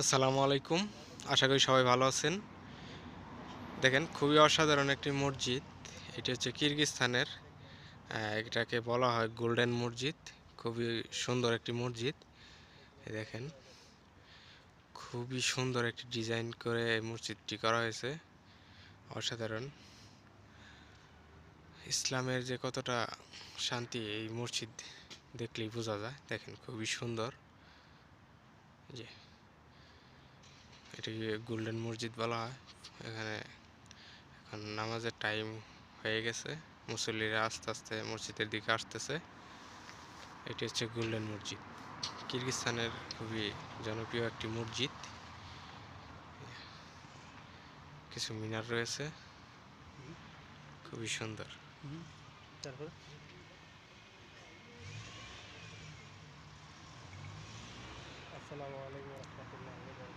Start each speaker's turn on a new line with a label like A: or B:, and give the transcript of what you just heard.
A: আসসালামু আলাইকুম। আশা করি সবাই ভালো আছেন। দেখেন, খুবই অসাধারণ একটি মসজিদ। এটি হচ্ছে কিরগিস্তানের এটাকে বলা হয় গোল্ডেন মসজিদ। খুবই সুন্দর একটি মসজিদ। দেখেন, খুবই সুন্দর একটি ডিজাইন করে এই মসজিদটি করা হয়েছে। অসাধারণ। ইসলামের যে কতটা শান্তি এই মসজিদ দেখলেই বোঝা যায়। দেখেন, খুবই সুন্দর। যে এটাকে গোল্ডেন মসজিদ বলা হয়। এখানে এখন নামাজের টাইম হয়ে গেছে। মুসল্লিরা আস্তে আস্তে মসজিদের দিকে আসতেছে। এটি হচ্ছে গোল্ডেন মসজিদ। কিরগিস্তানের খুবই জনপ্রিয় একটি মসজিদ। কিছু মিনার রয়েছে। খুবই সুন্দর।
B: তারপর? আসসালামু আলাইকুম